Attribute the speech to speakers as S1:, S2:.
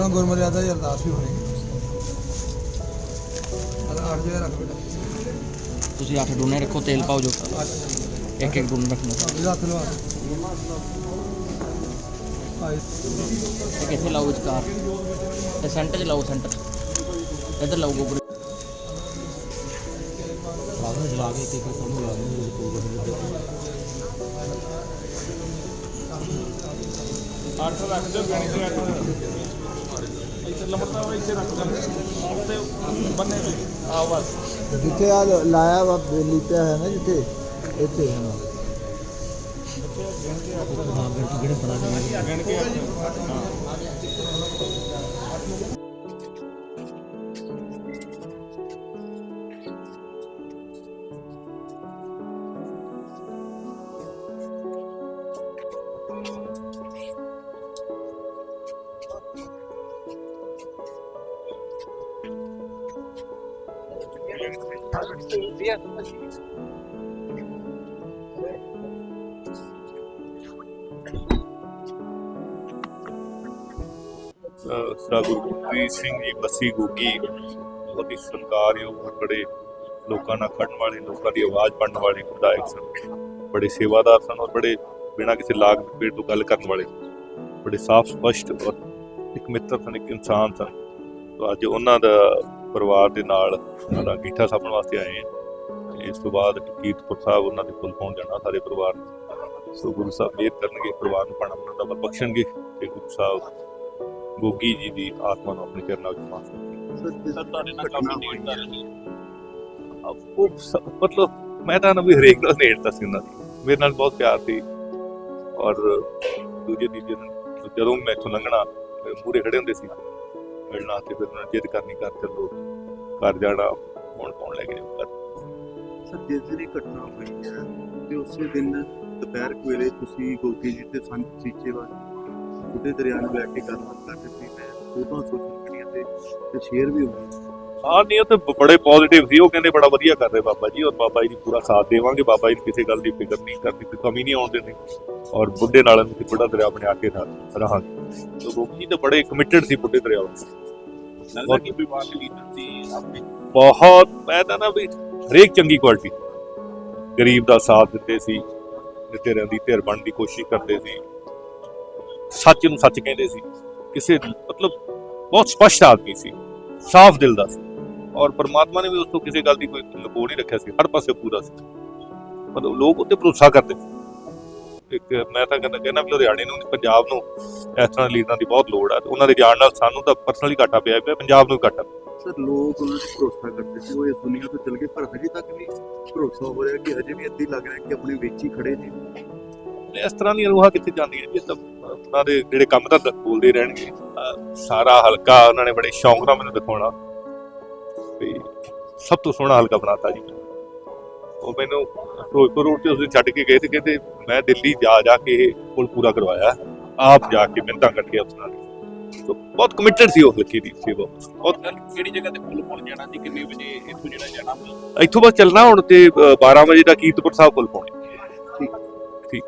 S1: ਗੁਰਮਰਿਆਦਾ ਦੀ ਅਰਦਾਸ ਵੀ ਹੋਣੀ ਅਲਾ ਅੱਠ ਜਗ੍ਹਾ ਰੱਖ ਬੇਟਾ।
S2: ਤੁਸੀਂ ਅੱਠ ਡੋਨੇ ਰੱਖੋ ਤੇਲ ਪਾਓ ਜੋ। ਇੱਕ ਇੱਕ ਡੋਨ ਰੱਖਣਾ।
S1: ਅਭੀ ਹੱਥ ਲਵਾ
S2: ਲਾਓ ਵਿਚਕਾਰ ਤੇ ਸੈਂਟਰ 'ਚ ਲਾਓ ਸੈਂਟਰ। ਇੱਧਰ ਲਾਓ ਗੋਬਰ
S3: ਕੇ ਇੱਕ ਇੱਕ ਲਾ
S4: ਅੱਠ ਰੱਖ ਦਿਓ ਤੇ ਇੱਥੇ ਲੰਮਤਾ ਵਾ ਇੱਥੇ ਰੱਖ ਦਿਓ ਬੰਨੇ ਤੇ ਆ ਬਸ
S5: ਜਿੱਥੇ ਆ ਲਾਇਆ ਵਾ ਲਿਪਿਆ ਹੈ ਨਾ ਜਿੱਥੇ, ਇੱਥੇ। ਹੈ
S3: ਨਾ ਬਣਾ ਕੇ
S4: ਗਿਣ ਕੇ ਅੱਠ
S6: ਸ੍ਰੀ ਗੁਰੂ ਗੋਬਿੰਦ ਸਿੰਘ ਜੀ ਬੱਸੀ ਗੁੱਗੀ ਬਹੁਤ ਹੀ ਸਤਿਕਾਰਯੋਗ ਬੜੇ ਲੋਕਾਂ ਨਾਲ ਖੜਨ ਵਾਲੇ, ਲੋਕਾਂ ਦੀ ਆਵਾਜ਼ ਬਣਨ ਵਾਲੇ ਵਿਧਾਇਕ ਸਨ। ਬੜੇ ਸੇਵਾਦਾਰ ਸਨ ਔਰ ਬੜੇ ਬਿਨਾਂ ਕਿਸੇ ਲਾਗ ਪੇਟ ਤੋਂ ਗੱਲ ਕਰਨ ਵਾਲੇ। ਬੜੇ ਸਾਫ਼ ਸਪਸ਼ਟ ਔਰ ਇੱਕ ਮਿੱਤਰ ਸਨ, ਇੱਕ ਇਨਸਾਨ ਸਨ। ਅੱਜ ਉਹਨਾਂ ਦਾ ਪਰਿਵਾਰ ਦੇ ਨਾਲ ਉਹਨਾਂ ਦਾ ਗੀਠਾ ਸਾਪਣ ਵਾਸਤੇ ਆਏ ਹਾਂ। ਤੇ ਇਸ ਤੋਂ ਬਾਅਦ ਕੀਰਤਪੁਰ ਸਾਹਿਬ ਉਹਨਾਂ ਦੇ ਫੁੱਲ ਪਾਉਣ ਜਾਣਾ ਸਾਰੇ ਪਰਿਵਾਰ ਨੇ। ਸੋ ਗੁਰੂ ਸਾਹਿਬ ਮਿਹਰ ਕਰਨਗੇ ਪਰਿਵਾਰ ਨੂੰ ਪਾਣਾ ਉਹਨਾਂ ਦਾ ਬਖਸ਼ਣਗੇ ਤੇ ਗੁਰੂ ਸਾਹਿਬ ਗੋਗੀ ਜੀ ਦੀ ਆਤਮਾ ਨੂੰ ਆਪਣੇ ਚਰਨਾਂ ਵਿੱਚ ਮਾਫ ਕਰਨਗੇ।
S4: ਸਰ ਤੁਹਾਡੇ ਨਾਲ ਕਾਫੀ ਡੀਲ ਕਰ ਰਹੀ
S6: ਉਹ ਸ- ਮਤਲਬ ਮੈਂ ਤਾਂ ਨਾ ਵੀ ਹਰੇਕ ਨਾਲ ਨੇੜਤਾ ਸੀ ਉਹਨਾਂ ਦੀ। ਮੇਰੇ ਨਾਲ ਬਹੁਤ ਪਿਆਰ ਸੀ। ਔਰ ਦੂਜੇ ਤੀਜੇ ਦਿਨ ਜਦੋਂ ਮੈਂ ਇੱਥੋਂ ਲੰਘਣਾ ਮੂਰੇ ਖੜੇ ਹੁੰਦੇ ਸੀ। ਮਿਲਣਾ ਤੇ ਫਿਰ ਉਹਨਾਂ ਜਿੱਦ ਕਰਨੀ ਕਰ ਚੱਲੋ, ਘਰ ਜਾਣਾ, ਹੁਣ ਕੌਣ ਲੈ ਕੇ ਜਾਊ ਘਰ?
S7: ਸਰ, ਜਿਸ ਦਿਨ ਇਹ ਘਟਨਾ ਹੋਈ ਹੈ ਤੇ ਉਸੇ ਦਿਨ ਦੁਪਹਿਰ ਵੇਲੇ ਤੁਸੀਂ ਗੋਗੀ ਜੀ ਤੇ ਸੰਤ ਸੀਚੇਵਾਲ ਬੁੱਢੇ ਦਰਿਆ ਨੂੰ ਬੈਠ ਕੇ ਗੱਲਬਾਤ ਕਰਦੇ ਸੀ, ਮੈਂ ਫੋਟੋਆਂ ਸੋਸ਼ਲ ਮੀਡੀਆ ਤੇ ਤੇ ਸ਼ੇਅਰ ਵੀ ਹੋਈ
S6: ਹਾਂ ਨਹੀਂ ਉਹ ਤੇ ਬੜੇ ਪੋਜ਼ਿਟਿਵ ਸੀ। ਉਹ ਕਹਿੰਦੇ ਬੜਾ ਵਧੀਆ ਕਰ ਰਹੇ ਬਾਬਾ ਜੀ। ਔਰ ਬਾਬਾ ਜੀ ਦੀ ਪੂਰਾ ਸਾਥ ਦੇਵਾਂਗੇ। ਬਾਬਾ ਜੀ ਨੂੰ ਕਿਸੇ ਗੱਲ ਦੀ ਫਿਕਰ ਨਹੀਂ ਕਰਨੀ ਕੋਈ ਕਮੀ ਨਹੀਂ ਆਉਣ ਦੇਣੀ ਔਰ ਬੁੱਢੇ ਨਾਲ ਅਸੀਂ ਬੁੱਢਾ ਦਰਿਆ ਬਣਾ ਕੇ ਰਹਾਂਗੇ। ਸੋ ਗੋਗੀ ਜੀ ਤਾਂ ਬੜੇ ਕਮਿਟਡ ਸੀ ਬੁੱਢੇ ਦਰਿਆ ਵਾਸਤੇ।
S4: ਲੱਗਦਾ ਕਿ ਵਿਵਾਦ ਲੀਡਰ ਦੀ ਆਪਣੇ।
S6: ਬਹੁਤ ਮੈਂ ਤਾਂ ਨਾ ਵੀ ਹਰੇਕ ਚੰਗੀ ਕੁਆਲਿਟੀ ਗਰੀਬ ਦਾ ਸਾਥ ਦਿੰਦੇ ਸੀ। ਤੇਰਿਆਂ ਦੀ ਧਿਰ ਬਣਨ ਦੀ ਕੋਸ਼ਿਸ਼ ਕਰਦੇ ਸੀ। ਸੱਚ ਨੂੰ ਸੱਚ ਕਹਿੰਦੇ ਸੀ। ਕਿਸੇ ਮਤਲਬ ਬਹੁਤ ਸਪਸ਼ਟ ਆਦਮੀ ਸੀ। ਸਾਫ਼ ਦਿਲ ਦਾ ਸੀ। ਔਰ ਪਰਮਾਤਮਾ ਨੇ ਵੀ ਉਸ ਤੋਂ ਕਿਸੇ ਗੱਲ ਦੀ ਕੋਈ ਲੁਕੋ ਨਹੀਂ ਰੱਖਿਆ ਸੀ। ਹਰ ਪਾਸੇ ਪੂਰਾ ਸੀ। ਮਤਲਬ ਲੋਕ ਉੱਤੇ ਭਰੋਸਾ ਕਰਦੇ ਇੱਕ ਮੈਂ ਤਾਂ ਕਹਿੰਦਾ ਕਹਿੰਦਾ ਵੀ ਲੁਧਿਆਣੇ ਨੂੰ ਪੰਜਾਬ ਨੂੰ ਇਸ ਤਰ੍ਹਾਂ ਦੇ ਲੀਡਰਾਂ ਦੀ ਬਹੁਤ ਲੋੜ ਆ। ਉਹਨਾਂ ਦੇ ਜਾਣ ਨਾਲ ਸਾਨੂੰ ਤਾਂ ਪਰਸਨਲੀ ਘਾਟਾ ਪਿਆ ਪਿਆ ਪੰਜਾਬ ਨੂੰ ਘਾਟਾ
S7: ਸਰ ਲੋਕ ਉਹਨਾਂ ਤੇ ਭਰੋਸਾ ਕਰਦੇ ਸੀ। ਉਹ ਇਸ ਦੁਨੀਆ ਤੋਂ ਚਲ ਗਏ ਪਰ ਹਜੇ ਤੱਕ ਵੀ ਭਰੋਸਾ ਹੋ ਰਿਹਾ ਕਿ ਹਜੇ ਵੀ ਅੱਧੀ ਲੱਗ ਰਿਹਾ ਕਿ ਆਪਣੇ ਵਿੱਚ ਹੀ ਖੜੇ ਨੇ।
S6: ਇਸ ਤਰ੍ਹਾਂ ਦੀਆਂ ਰੂਹਾਂ ਕਿੱਥੇ ਜਾਂਦੀਆਂ ਜੀ ਤਾਂ ਉਹਨਾਂ ਦੇ ਜਿਹੜੇ ਕੰਮ ਤਾਂ ਦ- ਬੋਲਦੇ ਰਹਿਣਗੇ। ਸਾਰਾ ਹਲਕਾ ਉਹਨਾਂ ਨੇ ਬੜੇ ਸ਼ੌਂਕ ਨਾਲ ਮੈਨੂੰ ਦਿਖਾਉਣਾ। ਤੇ ਸਭ ਤੋਂ ਸੋਹਣਾ ਹਲਕਾ ਬਣਾਤਾ ਜੀ। ਉਹ ਮੈਨੂੰ ਫਿਰੋਜ਼ਪੁਰ ਰੋਡ ਤੇ ਉਸਨੇ ਛੱਡ ਕੇ ਗਏ ਤੇ ਕਹਿੰਦੇ ਮੈਂ ਦਿੱਲੀ ਜਾ ਜਾ ਕੇ ਇਹ ਪੁਲ ਪੂਰਾ ਕਰਵਾਇਆ। ਆਪ ਜਾ ਕੇ ਮਿੰਤਾਂ ਕੱਢ ਕੇ ਅਫਸਰਾਂ ਨੇ ਸੋ ਬਹੁਤ ਕਮਿਟਡ ਸੀ ਉਹ ਹਲਕੇ ਦੀ ਸੇਵਾ। ਬਹੁਤ
S4: ਕਿਹੜੀ ਜਗ੍ਹਾ ਤੇ ਫੁੱਲ ਪਾਉਣ ਜਾਣਾ ਸੀ? ਕਿੰਨੇ ਵਜੇ ਇੱਥੋਂ ਜਿਹੜਾ ਜਾਣਾ?
S6: ਇੱਥੋਂ ਬਸ ਚੱਲਣਾ ਹੁਣ ਤੇ ਅਹ, 12 ਵਜੇ ਦਾ ਕੀਰਤਪੁਰ ਸਾਹਿਬ ਪੁਲ ਪਾਉਣੇ।
S7: ਠੀਕ
S6: ਠੀਕ।